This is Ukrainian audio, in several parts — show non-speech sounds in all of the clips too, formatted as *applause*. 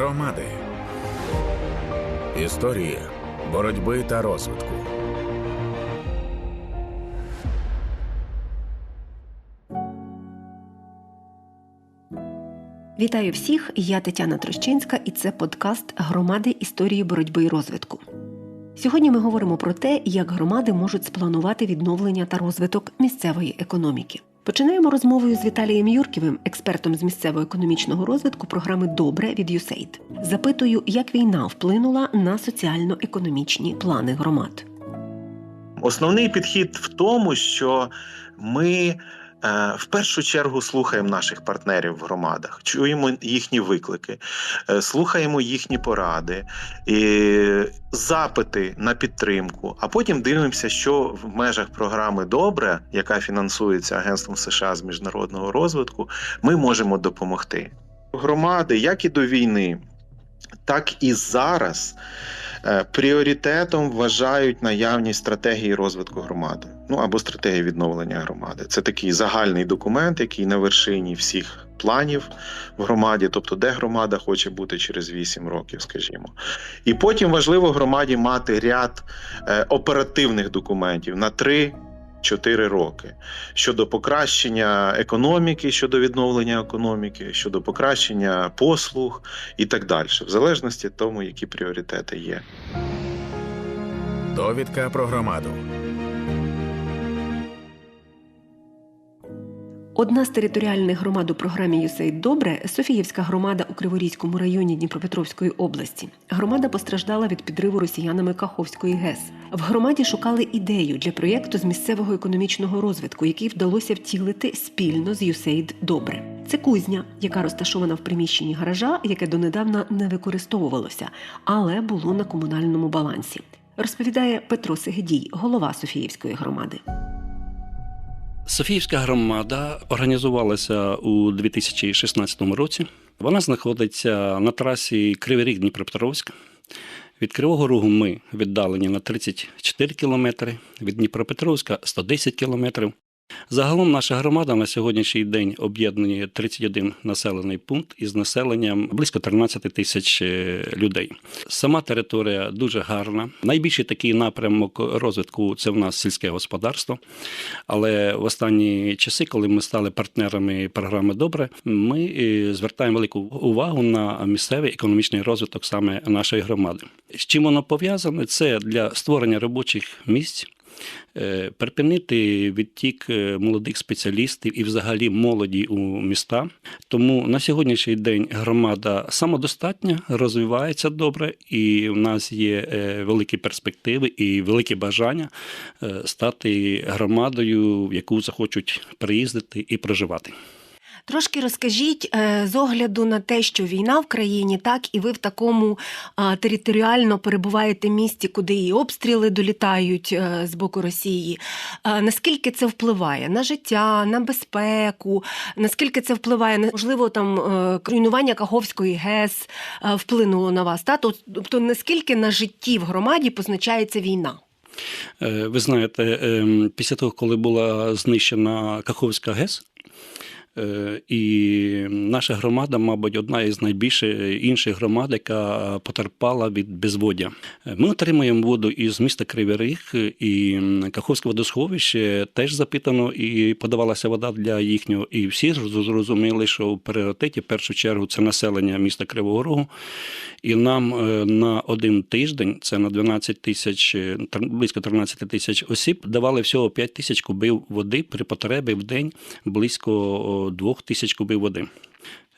Громади. Історії боротьби та розвитку. Вітаю всіх! Я Тетяна Трощинська, і це подкаст Громади історії боротьби і розвитку. Сьогодні ми говоримо про те, як громади можуть спланувати відновлення та розвиток місцевої економіки. Починаємо розмовою з Віталієм Юрківим, експертом з місцевого економічного розвитку програми Добре від USAID. Запитую, як війна вплинула на соціально-економічні плани громад. Основний підхід в тому, що ми в першу чергу слухаємо наших партнерів в громадах, чуємо їхні виклики, е, слухаємо їхні поради, і запити на підтримку, а потім дивимося, що в межах програми Добре, яка фінансується Агентством США з міжнародного розвитку, ми можемо допомогти. Громади, як і до війни, так і зараз. Е, Пріоритетом вважають наявність стратегії розвитку громади, ну або стратегії відновлення громади. Це такий загальний документ, який на вершині всіх планів в громаді, тобто де громада хоче бути через 8 років, скажімо. І потім важливо громаді мати ряд е, оперативних документів на 3 4 роки щодо покращення економіки, щодо відновлення економіки, щодо покращення послуг і так далі, в залежності тому, які пріоритети є. Довідка про громаду. Одна з територіальних громад у програмі «USAID Добре Софіївська громада у Криворізькому районі Дніпропетровської області. Громада постраждала від підриву росіянами Каховської ГЕС. В громаді шукали ідею для проєкту з місцевого економічного розвитку, який вдалося втілити спільно з «USAID Добре. Це кузня, яка розташована в приміщенні гаража, яке донедавна не використовувалося, але було на комунальному балансі. Розповідає Петро Сегедій, голова Софіївської громади. Софіївська громада організувалася у 2016 році. Вона знаходиться на трасі Кривий Ріг Дніпропетровськ. Від Кривого Рогу ми віддалені на 34 кілометри, від Дніпропетровська 110 кілометрів. Загалом наша громада на сьогоднішній день об'єднує 31 населений пункт із населенням близько 13 тисяч е, людей. Сама територія дуже гарна. Найбільший такий напрямок розвитку це в нас сільське господарство. Але в останні часи, коли ми стали партнерами програми Добре, ми е, звертаємо велику увагу на місцевий економічний розвиток саме нашої громади. З чим воно пов'язане? Це для створення робочих місць. Е, Припинити відтік е, молодих спеціалістів і, взагалі, молоді у міста. Тому на сьогоднішній день громада самодостатня, розвивається добре, і в нас є е, великі перспективи і велике бажання стати громадою, в яку захочуть приїздити і проживати. Трошки розкажіть е, з огляду на те, що війна в країні, так і ви в такому е, територіально перебуваєте місті, куди і обстріли долітають е, з боку Росії. Наскільки це впливає на життя, на безпеку? Наскільки це впливає можливо там руйнування Каховської ГЕС вплинуло на вас? Та? Тобто наскільки на житті в громаді позначається війна? Ви знаєте, ем, після того, коли була знищена Каховська ГЕС. Е, і наша громада, мабуть, одна із найбільших інших громад, яка потерпала від безводя. Ми отримуємо воду із міста Кривий Ріг, і Каховське водосховище теж запитано і подавалася вода для їхнього. І всі зрозуміли, що в пріоритеті в першу чергу це населення міста Кривого Рогу. І нам е, на один тиждень, це на 12 тисяч, близько 13 тисяч осіб, давали всього 5 тисяч кубів води при потребі в день близько 2 тисяч кубів води.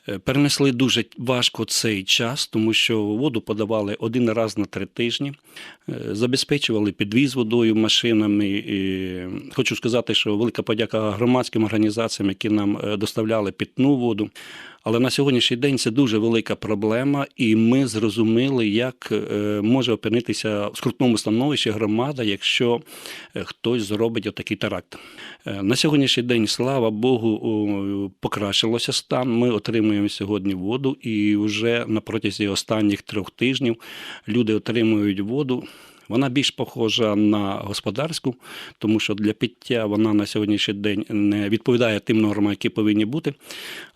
Е, перенесли дуже важко цей час, тому що воду подавали один раз на три тижні, е, забезпечували підвіз водою машинами. І Хочу сказати, що велика подяка громадським організаціям, які нам доставляли питну воду. Але на сьогоднішній день це дуже велика проблема, і ми зрозуміли, як е, може опинитися в скрутному становищі громада, якщо е, хтось зробить отакий теракт. Е, на сьогоднішній день, слава Богу, покращилося стан. Ми отримуємо сьогодні воду, і вже на протязі останніх трьох тижнів люди отримують воду. Вона більш похожа на господарську, тому що для пиття вона на сьогоднішній день не відповідає тим нормам, які повинні бути.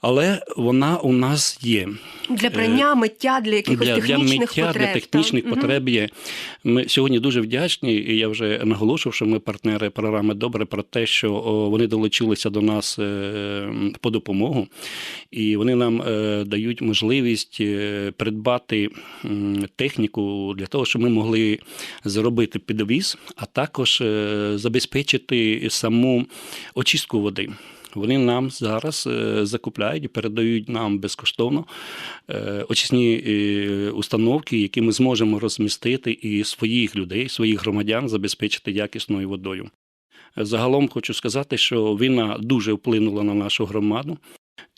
Але вона у нас є. Для прання, миття, для якихось Для, для миття, потреб. для технічних так? Потреб є. Ми сьогодні дуже вдячні, і я вже наголошував, що ми партнери програми добре про те, що вони долучилися до нас е, по допомогу, і вони нам е, дають можливість е, придбати техніку для того, щоб ми могли зробити підвіз, а також е, забезпечити саму очистку води. Вони нам зараз е, закупляють і передають нам безкоштовно е, очисні установки, які ми зможемо розмістити і своїх людей, своїх громадян забезпечити якісною водою. Загалом хочу сказати, що війна дуже вплинула на нашу громаду.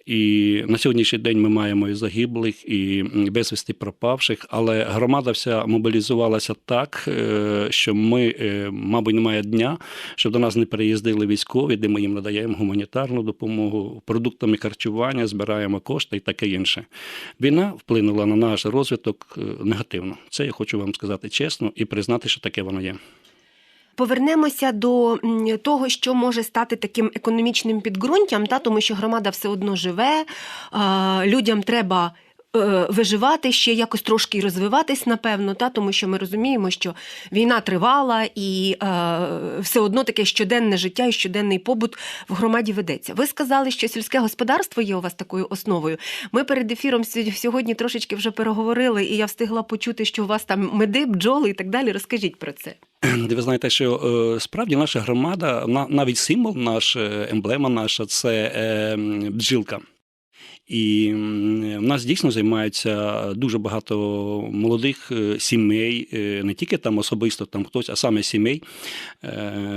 І на сьогоднішній день ми маємо і загиблих, і безвісти пропавших, але громада вся мобілізувалася так, е, що ми, е, мабуть, немає дня, щоб до нас не переїздили військові, де ми їм надаємо гуманітарну допомогу, продуктами харчування, збираємо кошти і таке інше. Війна вплинула на наш розвиток е, негативно. Це я хочу вам сказати чесно і признати, що таке воно є. Повернемося до того, що може стати таким економічним підґрунтям, та тому що громада все одно живе, людям треба. е, Виживати ще якось трошки розвиватись, напевно, та тому що ми розуміємо, що війна тривала, і е, все одно таке щоденне життя і щоденний побут в громаді ведеться. Ви сказали, що сільське господарство є у вас такою основою. Ми перед ефіром сьогодні трошечки вже переговорили, і я встигла почути, що у вас там меди, бджоли і так далі. Розкажіть про це. *clears throat* Де ви знаєте, що е, справді наша громада, на- навіть символ наш, е, емблема наша це е, бджілка. І в нас дійсно займається дуже багато молодих сімей, не тільки там особисто там хтось, а саме сімей,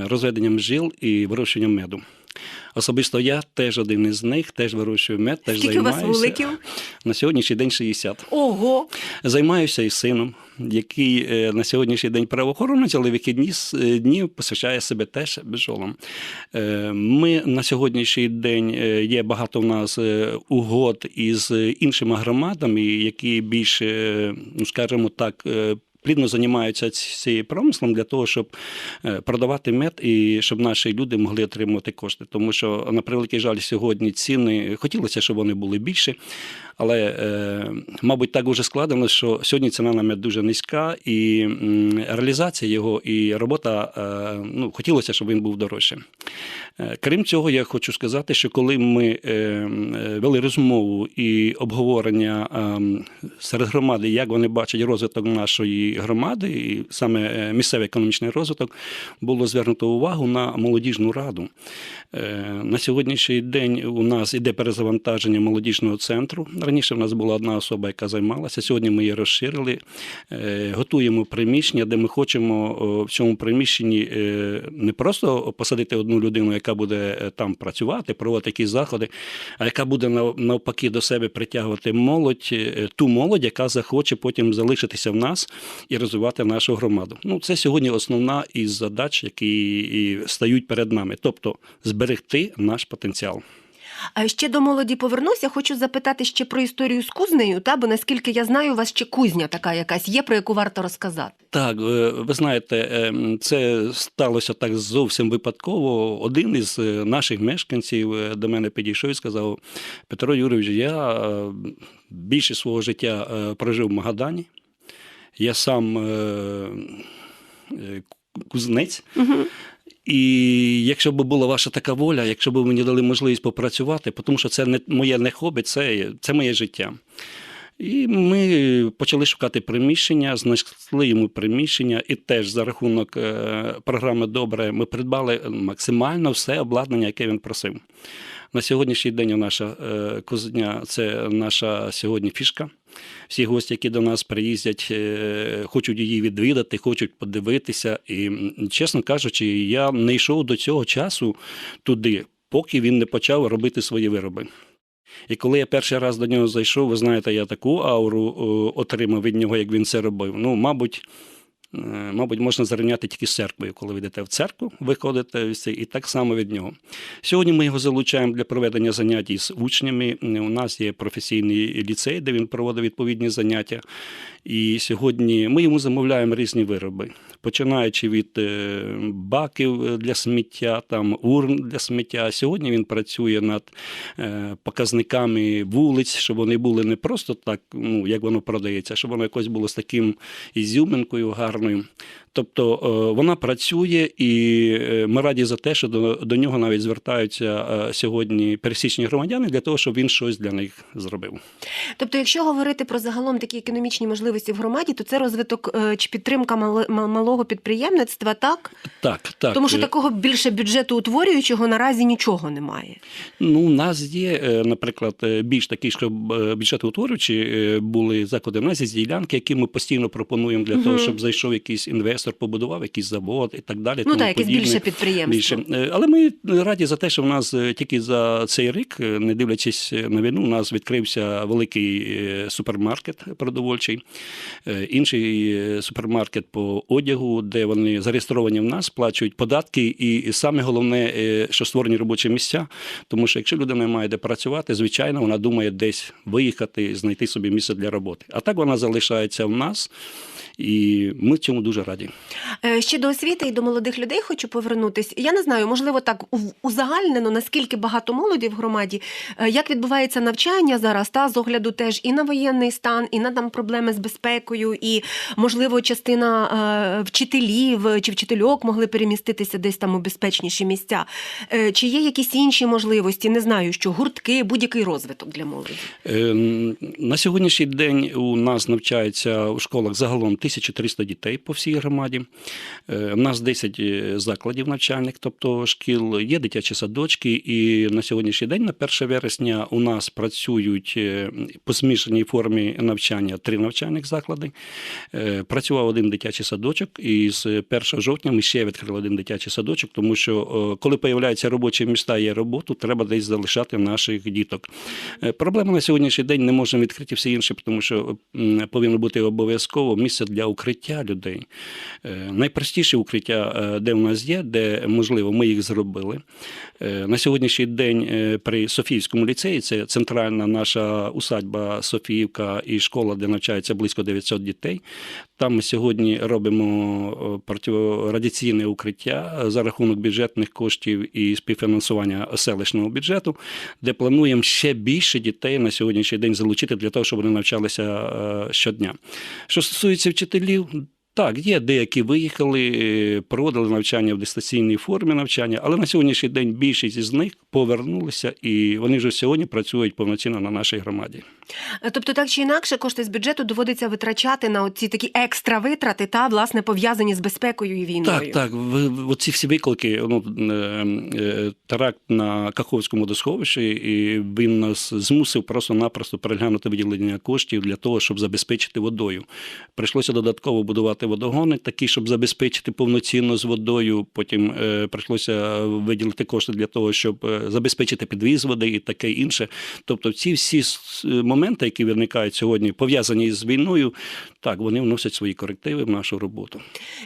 розведенням жил і вирощенням меду. Особисто я теж один із них, теж вирощую мед, теж Скільки у вас вуликів? На сьогоднішній день 60. Ого! Займаюся із сином, який е, на сьогоднішній день правоохоронець, але вихідні е, дні посвящає себе теж бджолам. Е, Ми на сьогоднішній день є багато в нас угод із іншими громадами, які більш, е, ну скажімо так, Плідно займаються цією промислом для того, щоб е, продавати мед і щоб наші люди могли отримувати кошти. Тому що, на превеликий жаль, сьогодні ціни хотілося, щоб вони були більші, але, е, мабуть, так уже складено, що сьогодні ціна на мед дуже низька, і реалізація його і робота е, ну, хотілося, щоб він був дорожче. Е, Крім цього, я хочу сказати, що коли ми е, е, вели розмову і обговорення серед громади, як вони бачать розвиток нашої громади, і саме місцевий економічний розвиток, було звернуто увагу на молодіжну раду. На сьогоднішній день у нас іде перезавантаження молодіжного центру. Раніше в нас була одна особа, яка займалася. Сьогодні ми її розширили, готуємо приміщення, де ми хочемо в цьому приміщенні не просто посадити одну людину, яка буде е, там працювати, проводити якісь заходи, а яка буде навпаки до себе притягувати молодь, е, ту молодь, яка захоче потім залишитися в нас і розвивати нашу громаду. Ну, це сьогодні основна із задач, які стають перед нами, тобто зберегти наш потенціал. А ще до молоді повернуся. Хочу запитати ще про історію з кузнею, та бо наскільки я знаю, у вас ще кузня така якась є, про яку варто розказати. Так, е, ви знаєте, е, це сталося так зовсім випадково. Один із е, наших мешканців до мене підійшов і сказав: Петро Юрійович, я більше свого життя прожив в Магадані. Я сам кузнець. Угу. І якщо б була ваша така воля, якщо б мені дали можливість попрацювати, тому що це не моє не хобі, це, це моє життя. І ми почали шукати приміщення, знайшли йому приміщення, і теж за рахунок е, програми Добре ми придбали максимально все обладнання, яке він просив. На сьогоднішній день наша е, козня це наша сьогодні фішка. Всі гості, які до нас приїздять, е, хочуть її відвідати, хочуть подивитися. І, чесно кажучи, я не йшов до цього часу туди, поки він не почав робити свої вироби. І коли я перший раз до нього зайшов, ви знаєте, я таку ауру отримав від нього, як він це робив. Ну, мабуть, мабуть, можна зарівняти тільки з церквою, коли ви йдете в церкву, виходите і так само від нього. Сьогодні ми його залучаємо для проведення занять із учнями. У нас є професійний ліцей, де він проводить відповідні заняття. І сьогодні ми йому замовляємо різні вироби. Починаючи від е, баків для сміття, там урн для сміття. Сьогодні він працює над е, показниками вулиць, щоб вони були не просто так, ну як воно продається, щоб воно якось було з таким ізюминкою гарною. Тобто е, вона працює, і е, ми раді за те, що до, до нього навіть звертаються е, сьогодні пересічні громадяни для того, щоб він щось для них зробив. Тобто, якщо говорити про загалом такі економічні можливості в громаді, то це розвиток е, чи підтримка мали- ма- малого підприємництва, так? Так, так. Тому що е, такого більше бюджету утворюючого наразі нічого немає. Ну, у нас є, е, наприклад, е, більш такі, щоб бюджетоутворюючі е, були заклади. У нас є ділянки, які ми постійно пропонуємо для того, щоб зайшов якийсь інвестор, побудував якийсь завод і так далі. Ну тому так, якесь більше підприємство. Більше. Але ми раді за те, що в нас тільки за цей рік, не дивлячись на війну, у нас відкрився великий супермаркет продовольчий, інший супермаркет по одягу, де вони зареєстровані в нас, сплачують податки. І саме головне, е, що створені робочі місця. Тому що якщо людина має де працювати, звичайно, вона думає десь виїхати, знайти собі місце для роботи. А так вона залишається в нас. І ми цьому дуже раді. Е, Ще до освіти і до молодих людей хочу повернутись. Я не знаю, можливо, так узагальнено, наскільки багато молоді в громаді, Е, як відбувається навчання зараз, та з огляду теж і на воєнний стан, і на там проблеми з безпекою, і можливо, частина е, вчителів чи вчительок могли переміститися десь там у безпечніші місця. Чи є якісь інші можливості? Не знаю, що гуртки, будь-який розвиток для молоді. На сьогоднішній день у нас навчається у школах загалом 1300 дітей по всій громаді. Е, У нас 10 закладів навчальних, тобто шкіл, є дитячі садочки, і на сьогоднішній день, на 1 вересня, у нас працюють е, по змішаній формі навчання три навчальних заклади. Е, Працював один дитячий садочок, і з 1 жовтня ми ще відкрили один дитячий садочок, тому що е, коли появляються робочі міста, є роботу, треба десь залишати наших діток. Е, Проблема на сьогоднішній день не можемо відкрити все інше, тому що повинно бути обов'язково місце для укриття людей. Е, Найпростіше укриття, е, де в нас є, де можливо ми їх зробили. Е, На сьогоднішній день при Софіївському ліцеї це центральна наша усадьба Софіївка і школа, де навчається близько 900 дітей. Там ми сьогодні робимо е, протирадіаційне укриття за рахунок бюджетних коштів і співфінансування селищного бюджету, де плануємо ще більше дітей на сьогоднішній день залучити для того, щоб вони навчалися щодня. Що стосується вчителів. Так, є деякі виїхали, е, проводили навчання в дистанційній формі навчання, але на сьогоднішній день більшість із них повернулися і вони вже сьогодні працюють повноцінно на нашій громаді. Е, Тобто, так чи інакше, кошти з бюджету доводиться витрачати на ці такі екстра витрати, та власне пов'язані з безпекою і війною. Так, так. Оці всі виклики, ну, е, е, теракт на Каховському водосховищі, і він нас змусив просто-напросто переглянути виділення коштів для того, щоб забезпечити водою. Прийшлося додатково будувати водогони, такі, щоб забезпечити повноцінно з водою. Потім прийшлося виділити кошти для того, щоб забезпечити підвіз води і таке інше. Тобто, ці всі моменти, які виникають сьогодні, пов'язані з війною, так, вони вносять свої корективи в нашу роботу.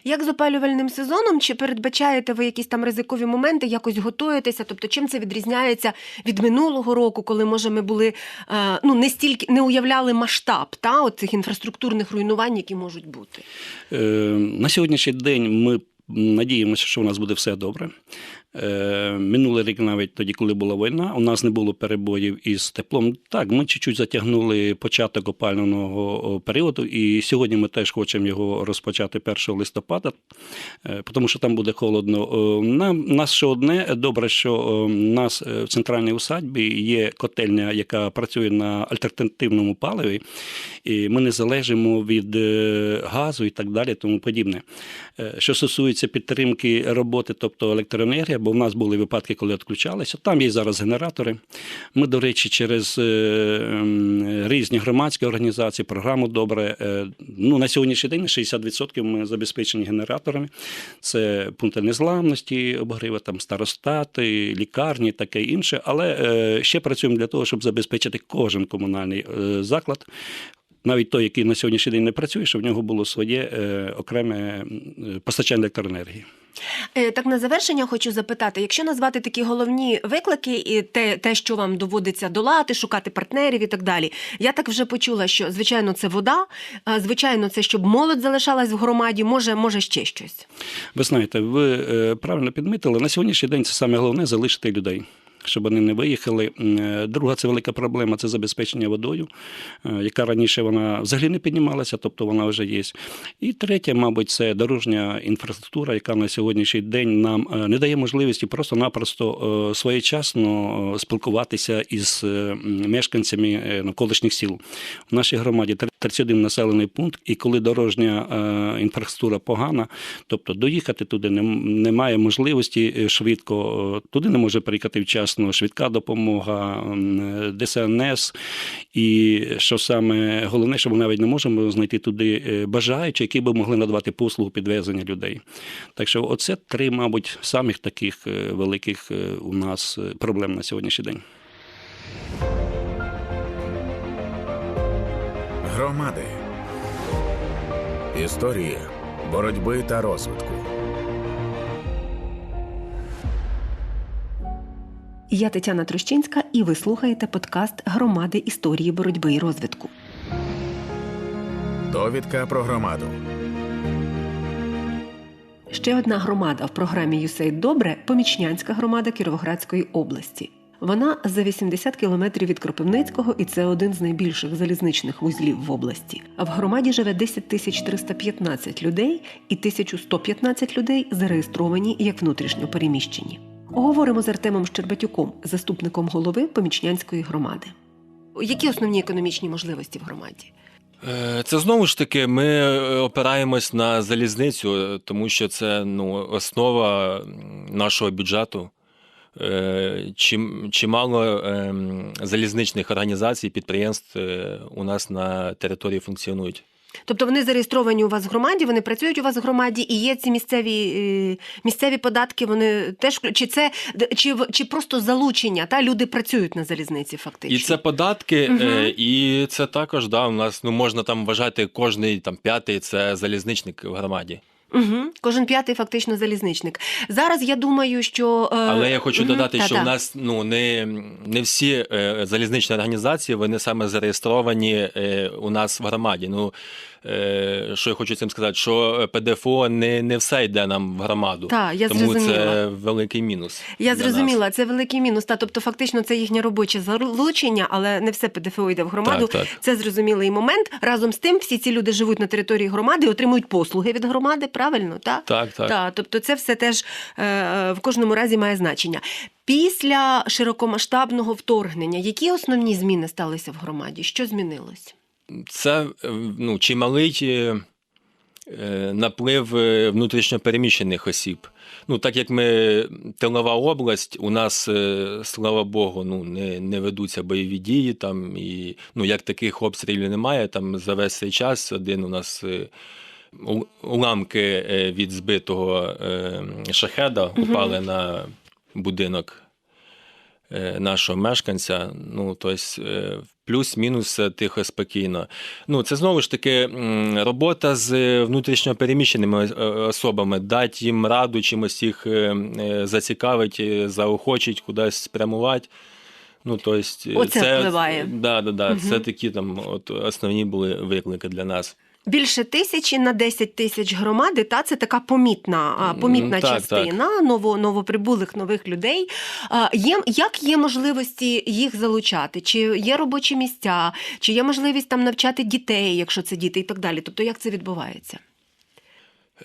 Як з опалювальним сезоном, чи передбачаєте ви якісь там ризикові моменти, якось готуєтеся? Тобто, чим це відрізняється від минулого року, коли може ми були е, ну не стільки не уявляли масштаб та от цих інфраструктурних руйнувань, які можуть бути? Е, На сьогоднішній день ми надіємося, що у нас буде все добре. Е, Минулий рік, навіть тоді, коли була війна, у нас не було перебоїв із теплом. Так, ми чуть-чуть затягнули початок опалювального періоду, і сьогодні ми теж хочемо його розпочати 1 листопада, е, тому що там буде холодно. Е, Нам нас ще одне добре, що у нас в центральній усадьбі є котельня, яка працює на альтернативному паливі, і ми не залежимо від газу і так далі, тому подібне. Що стосується підтримки роботи, тобто електроенергія, бо в нас були випадки, коли відключалися. Там є зараз генератори. Ми, до речі, через е, різні громадські організації, програму добре. е, Ну, на сьогоднішній день 60% ми забезпечені генераторами. Це пункти незламності, обгрива, там старостати, лікарні, таке інше. Але е, ще працюємо для того, щоб забезпечити кожен комунальний заклад навіть той, який на сьогоднішній день не працює, щоб в нього було своє е, окреме постачання електроенергії. Е, Так на завершення хочу запитати: якщо назвати такі головні виклики, і те, те, що вам доводиться долати, шукати партнерів і так далі. Я так вже почула, що звичайно це вода, звичайно, це щоб молодь залишалась в громаді, може, може ще щось. Ви знаєте, ви е, правильно підмітили, на сьогоднішній день це саме головне залишити людей. Щоб вони не виїхали. Е, Друга це велика проблема це забезпечення водою, е, яка раніше вона взагалі не піднімалася, тобто вона вже є. І третє, мабуть, це дорожня інфраструктура, яка на сьогоднішній день нам е, не дає можливості просто-напросто своєчасно спілкуватися із мешканцями навколишніх сіл. В нашій громаді 31 населений пункт, і коли дорожня інфраструктура погана, тобто доїхати туди немає можливості швидко, туди не може приїхати вчасно швидка допомога, ДСНС. І що саме головне, що ми навіть не можемо знайти туди е, бажаючі, які би могли надавати послугу підвезення людей. Так що, оце три, мабуть, самих таких е, великих е, у нас проблем на сьогоднішній день. Громади. Історії боротьби та розвитку. Я Тетяна Трощинська, і ви слухаєте подкаст Громади історії боротьби і розвитку. Довідка про громаду. Ще одна громада в програмі «USAID Добре помічнянська громада Кіровоградської області. Вона за 80 кілометрів від Кропивницького, і це один з найбільших залізничних вузлів в області. А в громаді живе 10 тисяч 315 людей, і 1115 людей зареєстровані як внутрішньо переміщені. Говоримо з Артемом Щербатюком, заступником голови помічнянської громади. Які основні економічні можливості в громаді? Е, Це знову ж таки, ми е, опираємось на залізницю, е, тому що це ну, основа нашого бюджету. Чим, чимало залізничних організацій, підприємств у нас на території функціонують. Тобто вони зареєстровані у вас в громаді, вони працюють у вас в громаді, і є ці місцеві, е, місцеві податки. Вони теж чи це чи, чи просто залучення? Та люди працюють на залізниці, фактично. І це податки, е, і це також да, у нас ну, можна там вважати кожний там п'ятий це залізничник в громаді. Угу. Кожен п'ятий фактично залізничник. Зараз я думаю, що е, Але я хочу додати, що та-та. в нас ну не, не всі е, залізничні організації вони саме зареєстровані е, у нас в громаді. Ну що я хочу цим сказати, що ПДФО не, не все йде нам в громаду. Та, я тому зрозуміла. це великий мінус. Я зрозуміла, нас. це великий мінус. Та тобто, фактично, це їхнє робоче залучення, але не все ПДФО йде в громаду. Так, так. Це зрозумілий момент. Разом з тим, всі ці люди живуть на території громади, отримують послуги від громади. Правильно, так? Так, так. Так, тобто це все теж е, е, в кожному разі має значення. Після широкомасштабного вторгнення, які основні зміни сталися в громаді? Що змінилось? Це е, ну, чималий е, наплив е, внутрішньопереміщених осіб. Ну, так як ми тилова область, у нас, слава Богу, ну, не, не ведуться бойові дії, там, і ну, як таких обстрілів немає, там за весь цей час один у нас. Уламки від збитого шахеда упали на будинок нашого мешканця. Ну, тобто, е, плюс-мінус тихо, спокійно. Ну, це знову ж таки робота з внутрішньо переміщеними е, особами, дати їм раду, чимось їх е, е, зацікавить, е, заохочить, кудись спрямувати. Ну, тобто, е, Оце впливає. Да, да, да, Мгм. Це такі там от, основні були виклики для нас. Більше тисячі на 10 тисяч громади, та це така помітна, помітна так, частина ново, новоприбулих нових людей. Є, як є можливості їх залучати? Чи є робочі місця, чи є можливість там навчати дітей, якщо це діти, і так далі? Тобто, як це відбувається?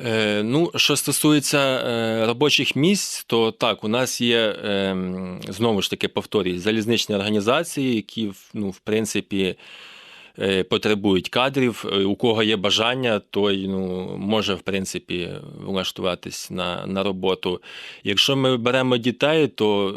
Е, ну, що стосується е, робочих місць, то так, у нас є е, знову ж таки повторюю, залізничні організації, які ну, в принципі потребують кадрів. Е, У кого є бажання, той ну, може в принципі влаштуватись на, на роботу. Якщо ми беремо дітей, то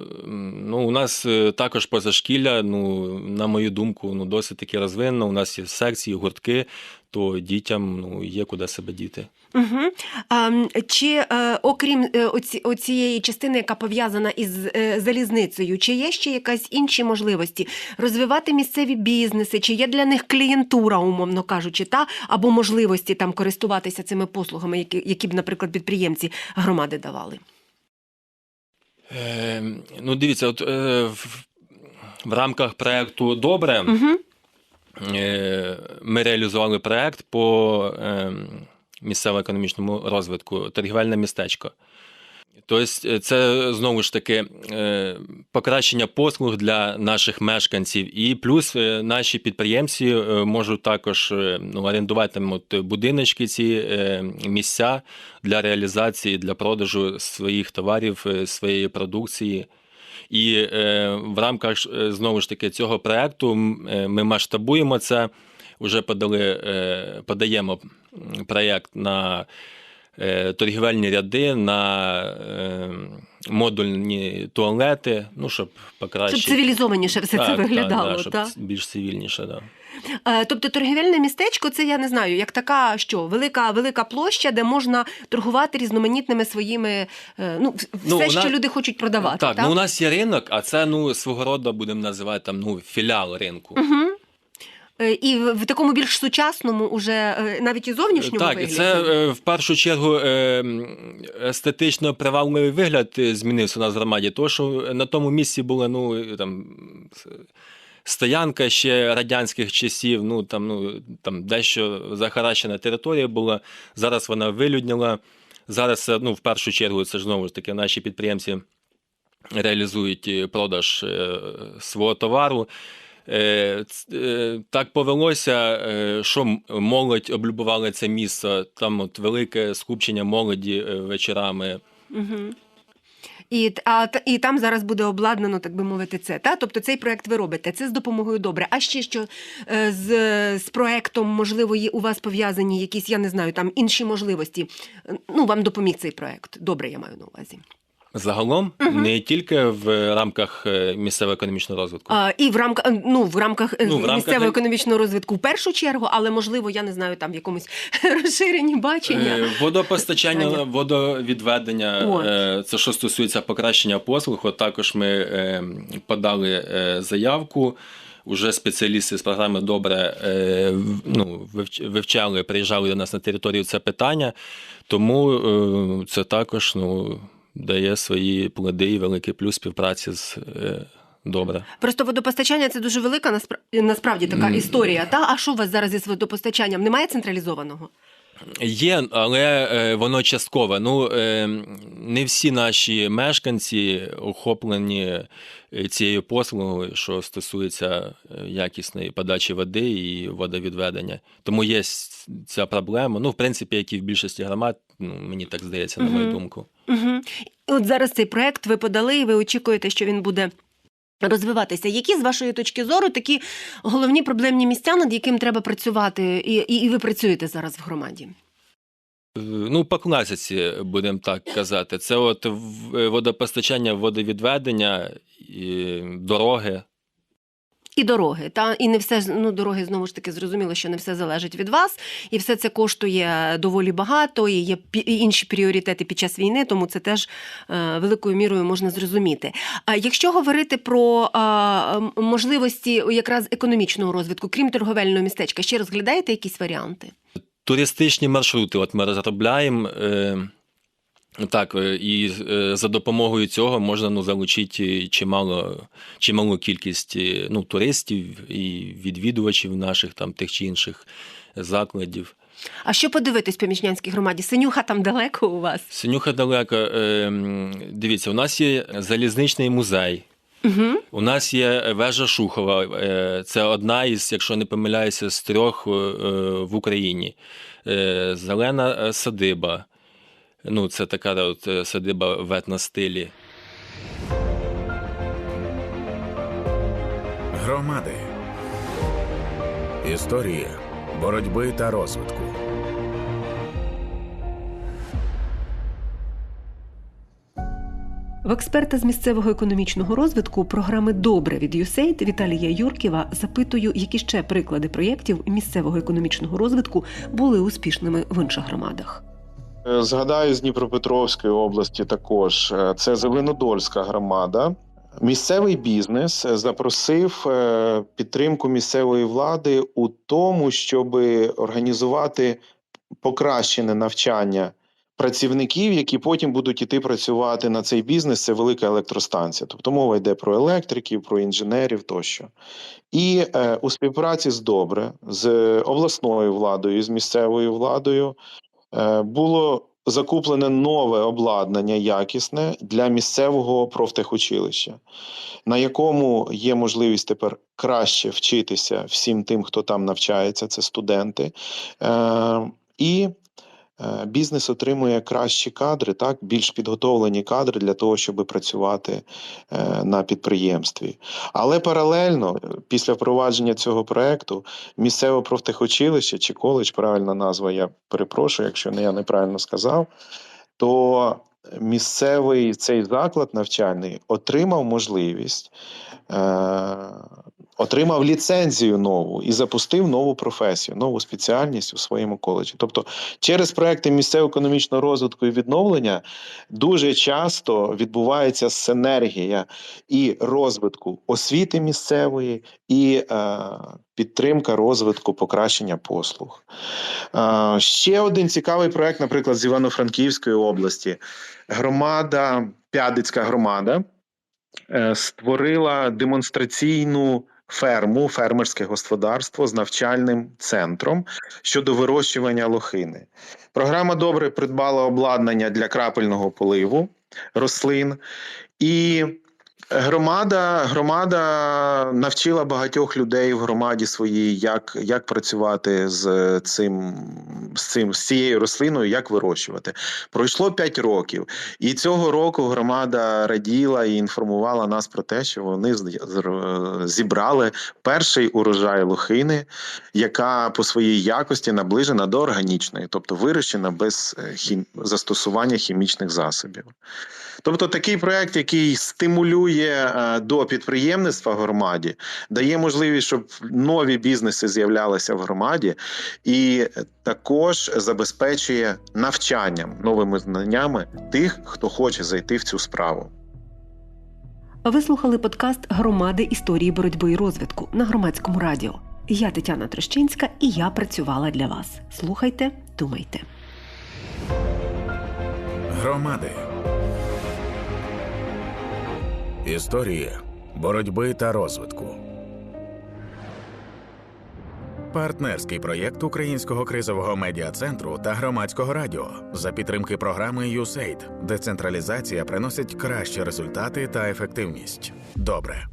ну, у нас е, також позашкілля, ну, на мою думку, ну, досить таки розвинено. У нас є секції, гуртки, то дітям ну, є куди себе діти. Угу. А, чи е, окрім е, оці, оцієї частини, яка пов'язана із е, залізницею, чи є ще якась інші можливості розвивати місцеві бізнеси, чи є для них клієнтура, умовно кажучи, та або можливості там користуватися цими послугами, які, які б, наприклад, підприємці громади давали? Е, ну, дивіться, от е, в, в рамках проекту Добре Угу. е, ми реалізували проект по е, місцево-економічному розвитку торгівельне містечко. Тобто, е, це знову ж таки е, покращення послуг для наших мешканців, і плюс е, наші підприємці е, можуть також е, ну, орендувати будиночки, ці е, місця для реалізації, для продажу своїх товарів, е, своєї продукції. І е, в рамках е, знову ж таки цього проекту е, ми масштабуємо це. Вже подали, е, подаємо проєкт на е, торгівельні ряди, на е, модульні туалети, ну, щоб покращити. Щоб цивілізованіше все це Так, так, виглядало. да, щоб та? більш цивільніше, да. Е, Тобто торгівельне містечко це я не знаю, як така що велика велика площа, де можна торгувати різноманітними своїми ну, Ну, все, нас- що люди хочуть продавати. Так, ну у нас є ринок, а це ну свого роду будемо називати там ну філіал ринку. Угу. І в, такому більш сучасному, уже е, навіть і зовнішньому Так, вигляді. це е, в першу чергу е, естетично привабливий вигляд е, змінився у нас в громаді, тому що на тому місці була ну е, там. Стоянка ще радянських часів, ну там, ну там дещо захаращена територія була. Зараз вона вилюдніла. Зараз ну, в першу чергу, це ж знову ж таки наші підприємці реалізують е, продаж е, свого товару. Е, е, Так повелося, е, що молодь облюбувала це місце. Там от велике скупчення молоді вечорами. Угу. І, а, і там зараз буде обладнано, так би мовити, це. Та? Тобто цей проект ви робите, це з допомогою добре. А ще що з, з проектом, можливо, у вас пов'язані якісь, я не знаю, там інші можливості. Ну, вам допоміг цей проект. Добре, я маю на увазі. Загалом не тільки в рамках е, місцевого економічного розвитку. А, і в рамках ну в рамках, е, Ну, в рамках- місцевого економічного розвитку в першу чергу, але можливо, я не знаю, там в якомусь *laughs* розширенні бачення. Е, Водопостачання, Питання. водовідведення, От. е, це що стосується покращення послуг. От також ми е, подали е, заявку. Уже спеціалісти з програми добре е, в- ну, вивч- вивчали, приїжджали до нас на територію це питання, тому е, це також ну, дає свої плоди і великий плюс співпраці з е, добре. Просто водопостачання це дуже велика наспра- насправді така історія. Та а що у вас зараз із водопостачанням? Немає централізованого? Є, але е, воно часткове. Ну е, не всі наші мешканці охоплені цією послугою, що стосується якісної подачі води і водовідведення. Тому є ця проблема. Ну, в принципі, як і в більшості громад, ну мені так здається, на мою думку. Угу. І от зараз цей проект ви подали, і ви очікуєте, що він буде. Розвиватися, які з вашої точки зору такі головні проблемні місця, над яким треба працювати, і, і, і ви працюєте зараз в громаді? Е, Ну, по класиці, будемо так казати. Це от водопостачання, водовідведення, і дороги. І дороги, та і не все ну, дороги знову ж таки зрозуміло, що не все залежить від вас, і все це коштує доволі багато. І є інші пріоритети під час війни, тому це теж е, великою мірою можна зрозуміти. А якщо говорити про е, можливості якраз економічного розвитку, крім торговельного містечка, ще розглядаєте якісь варіанти? Туристичні маршрути, от ми розробляємо. Е, так, е, і е, за допомогою цього можна ну, залучити чимало, чималу кількість е, ну, туристів і відвідувачів наших там тих чи інших закладів. А що подивитись по Міжнянській громаді? Синюха там далеко у вас? Синюха далеко. Е, дивіться, у нас є залізничний музей. Угу. У нас є вежа Шухова. Е, Це одна із, якщо не помиляюся, з трьох е, в Україні. Е, Зелена е, садиба. Ну, це така от е, садиба в етностилі. Громади. Історія боротьби та розвитку. В експерта з місцевого економічного розвитку програми Добре від USAID Віталія Юркєва запитую, які ще приклади проєктів місцевого економічного розвитку були успішними в інших громадах. Е, Згадаю з Дніпропетровської області також. Е, Це Зеленодольська громада. Місцевий бізнес е, запросив підтримку місцевої влади у тому, щоб організувати покращене навчання працівників, які потім будуть іти працювати на цей бізнес. Це велика електростанція. Тобто мова йде про електриків, про інженерів тощо. І у співпраці з добре з обласною владою, з місцевою владою було закуплене нове обладнання якісне для місцевого профтехучилища, на якому є можливість тепер краще вчитися всім тим, хто там навчається, це студенти. Е, і е, Бізнес отримує кращі кадри, так більш підготовлені кадри для того, щоб працювати е, на підприємстві. Але паралельно, е, після впровадження цього проекту, місцеве профтехучилище чи коледж, правильна назва, я перепрошую, якщо не я неправильно сказав, то місцевий цей заклад навчальний отримав можливість, е, отримав ліцензію нову і запустив нову професію, нову спеціальність у своєму коледжі. Тобто, через проекти місцевого економічного розвитку і відновлення дуже часто відбувається синергія і розвитку освіти місцевої, і е, підтримка розвитку покращення послуг. Е, ще один цікавий проект, наприклад, з Івано-Франківської області. Громада, Пядицька громада е, створила демонстраційну ферму, фермерське господарство з навчальним центром щодо вирощування лохини. Програма добре придбала обладнання для крапельного поливу рослин і. Громада, громада навчила багатьох людей в громаді своїй, як, як працювати з цим, з цим з цією рослиною, як вирощувати. Пройшло 5 років, і цього року громада раділа і інформувала нас про те, що вони зібрали перший урожай лохини, яка по своїй якості наближена до органічної, тобто вирощена без е, хім... застосування хімічних засобів. Тобто такий проект, який стимулює е, до підприємництва в громаді, дає можливість, щоб нові бізнеси з'являлися в громаді, і також забезпечує навчанням новими знаннями тих, хто хоче зайти в цю справу. Ви слухали подкаст Громади історії боротьби і розвитку на громадському радіо. Я Тетяна Трощинська і я працювала для вас. Слухайте, думайте. Громади. Історії боротьби та розвитку. Партнерський проєкт Українського кризового медіа центру та громадського радіо за підтримки програми USAID. Децентралізація приносить кращі результати та ефективність. Добре.